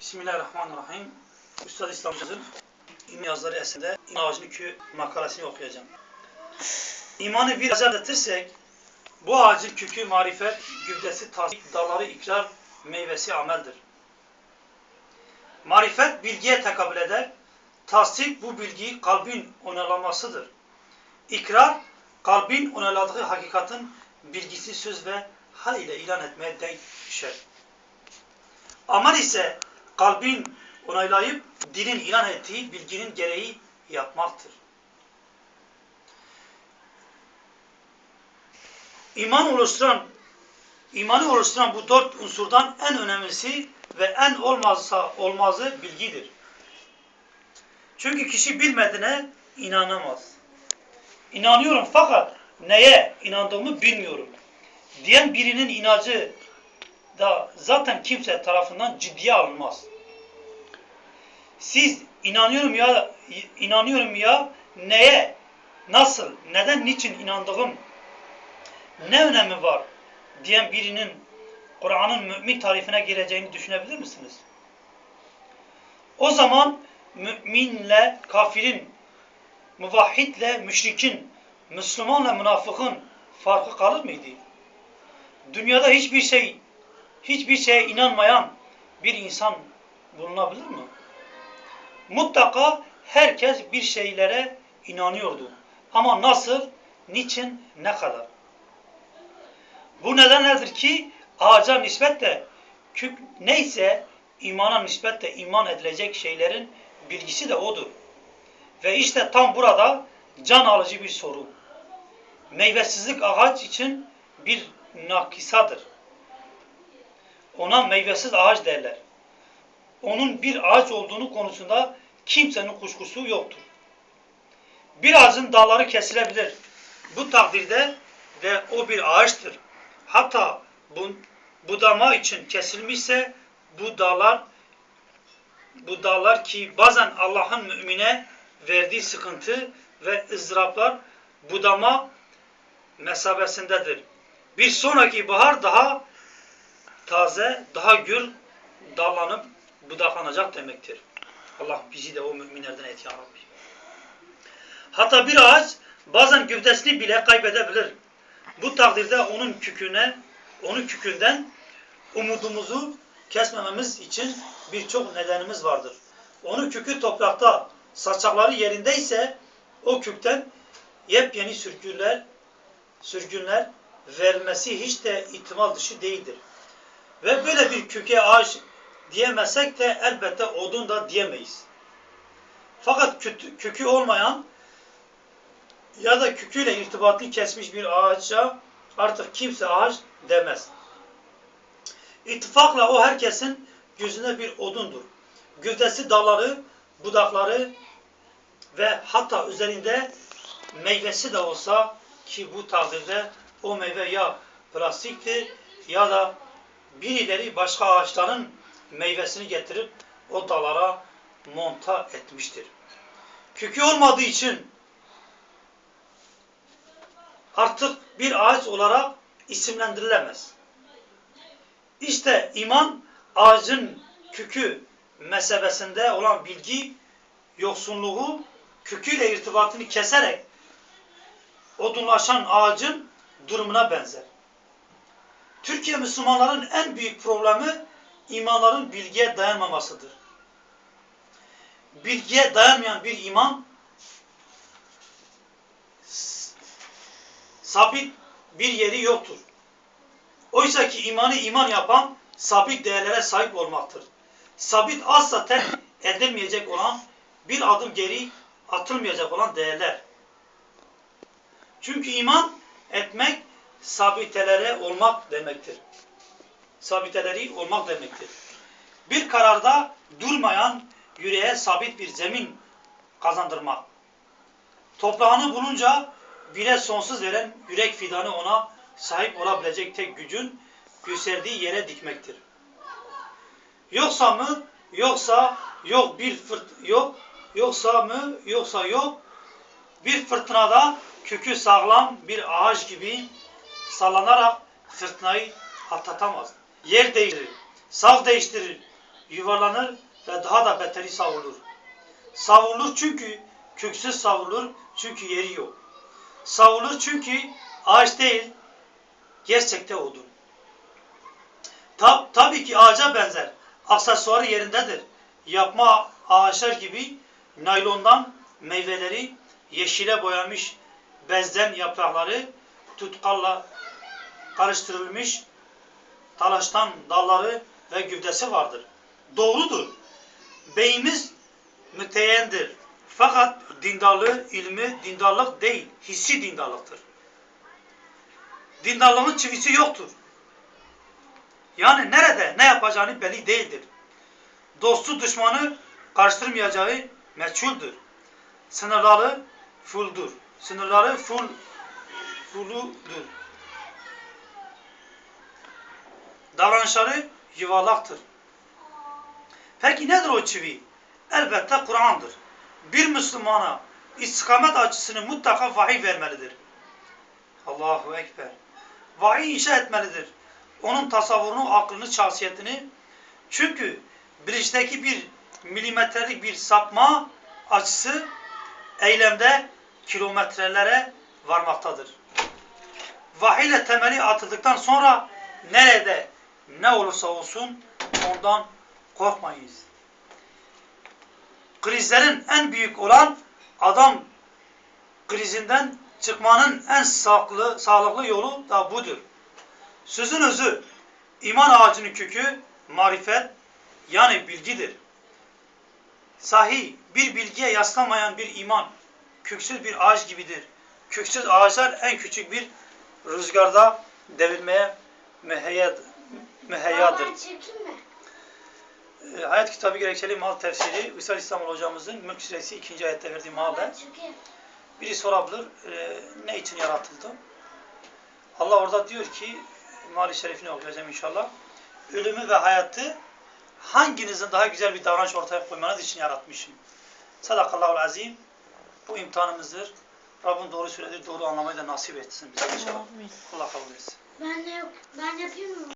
Bismillahirrahmanirrahim. Üstad İslam Hoca'nın İmam Yazıları eserinde İmam Ağacı'nın kü makalesini okuyacağım. İmanı bir ağaca anlatırsek, bu ağacın kökü marifet, gövdesi tasdik, dalları ikrar, meyvesi ameldir. Marifet bilgiye tekabül eder. Tasdik bu bilgiyi kalbin onaylamasıdır. İkrar, kalbin onayladığı hakikatin bilgisi söz ve hal ile ilan etmeye denk düşer. Amel ise kalbin onaylayıp dilin ilan ettiği bilginin gereği yapmaktır. İman oluşturan imanı oluşturan bu dört unsurdan en önemlisi ve en olmazsa olmazı bilgidir. Çünkü kişi bilmediğine inanamaz. İnanıyorum fakat neye inandığımı bilmiyorum. Diyen birinin inancı da zaten kimse tarafından ciddiye alınmaz. Siz inanıyorum ya inanıyorum ya neye, nasıl, neden, niçin inandığım ne önemi var diyen birinin Kur'an'ın mümin tarifine gireceğini düşünebilir misiniz? O zaman müminle kafirin, muvahhidle müşrikin, Müslümanla münafıkın farkı kalır mıydı? Dünyada hiçbir şey hiçbir şeye inanmayan bir insan bulunabilir mi? Mutlaka herkes bir şeylere inanıyordu. Ama nasıl, niçin, ne kadar? Bu nedenlerdir ki ağaca nispetle neyse imana nispetle iman edilecek şeylerin bilgisi de odur. Ve işte tam burada can alıcı bir soru. Meyvesizlik ağaç için bir nakisadır. Ona meyvesiz ağaç derler. Onun bir ağaç olduğunu konusunda kimsenin kuşkusu yoktur. Bir ağacın dalları kesilebilir. Bu takdirde de o bir ağaçtır. Hatta bu budama için kesilmişse bu dallar bu dallar ki bazen Allah'ın mümine verdiği sıkıntı ve ızdıraplar budama mesabesindedir. Bir sonraki bahar daha taze, daha gür dallanıp budaklanacak demektir. Allah bizi de o müminlerden et ya Rabbi. Hatta bir ağaç bazen gövdesini bile kaybedebilir. Bu takdirde onun küküne, onun kükünden umudumuzu kesmememiz için birçok nedenimiz vardır. Onun kükü toprakta, saçakları yerindeyse o kükten yepyeni sürgünler, sürgünler vermesi hiç de ihtimal dışı değildir. Ve böyle bir köke ağaç diyemezsek de elbette odun da diyemeyiz. Fakat kökü olmayan ya da köküyle irtibatını kesmiş bir ağaca artık kimse ağaç demez. İttifakla o herkesin gözünde bir odundur. Gövdesi dalları, budakları ve hatta üzerinde meyvesi de olsa ki bu takdirde o meyve ya plastiktir ya da birileri başka ağaçların meyvesini getirip o dalara monta etmiştir. Kökü olmadığı için artık bir ağaç olarak isimlendirilemez. İşte iman ağacın kökü mesebesinde olan bilgi yoksunluğu köküyle irtibatını keserek odunlaşan ağacın durumuna benzer. Türkiye Müslümanların en büyük problemi imanların bilgiye dayanmamasıdır. Bilgiye dayanmayan bir iman sabit bir yeri yoktur. Oysa ki imanı iman yapan sabit değerlere sahip olmaktır. Sabit asla terk edilmeyecek olan bir adım geri atılmayacak olan değerler. Çünkü iman etmek sabitelere olmak demektir. Sabiteleri olmak demektir. Bir kararda durmayan yüreğe sabit bir zemin kazandırmak. Toprağını bulunca bile sonsuz veren yürek fidanı ona sahip olabilecek tek gücün gösterdiği yere dikmektir. Yoksa mı? Yoksa yok bir fırt yok. Yoksa mı? Yoksa yok. Bir fırtınada kökü sağlam bir ağaç gibi sallanarak fırtınayı atlatamaz. Yer değiştirir, sav değiştirir, yuvarlanır ve daha da beteri savrulur. Savrulur çünkü köksüz savrulur çünkü yeri yok. Savrulur çünkü ağaç değil, gerçekte odun. Tab tabii ki ağaca benzer. Aksesuarı yerindedir. Yapma ağaçlar gibi naylondan meyveleri, yeşile boyanmış bezden yaprakları, tutkalla karıştırılmış talaştan dalları ve gövdesi vardır. Doğrudur. Beyimiz müteyyendir. Fakat dindarlığı ilmi dindarlık değil, hissi dindarlıktır. Dindarlığın çivisi yoktur. Yani nerede ne yapacağını belli değildir. Dostu düşmanı karıştırmayacağı meçhuldür. Sınırları fuldur. Sınırları full fuludur. Davranışları yuvarlaktır. Peki nedir o çivi? Elbette Kur'an'dır. Bir Müslümana istikamet açısını mutlaka vahiy vermelidir. Allahu Ekber. Vahiy inşa etmelidir. Onun tasavvurunu, aklını, şahsiyetini. Çünkü bilinçteki bir milimetrelik bir sapma açısı eylemde kilometrelere varmaktadır. Vahiy ile temeli atıldıktan sonra nerede ne olursa olsun ondan korkmayız. Krizlerin en büyük olan adam krizinden çıkmanın en sağlıklı, sağlıklı yolu da budur. Sözün özü, iman ağacının kökü marifet yani bilgidir. Sahi bir bilgiye yaslamayan bir iman köksüz bir ağaç gibidir. Köksüz ağaçlar en küçük bir rüzgarda devirmeye müheyyad, müheyyadır. Baba çirkin mi? E, Hayat kitabı gerekçeli mal tefsiri Üsal İslamol hocamızın Mülk Suresi 2. ayette verdiği mahalle. Biri sorabilir e, ne için yaratıldı? Allah orada diyor ki mali şerifini okuyacağım inşallah. Ölümü ve hayatı hanginizin daha güzel bir davranış ortaya koymanız için yaratmışım. Sadakallahul azim. Bu imtihanımızdır. Rabbim doğru söyledir, doğru anlamayı da nasip etsin bize inşallah. Allah kabul etsin. Ben de. Ben yapayım mı?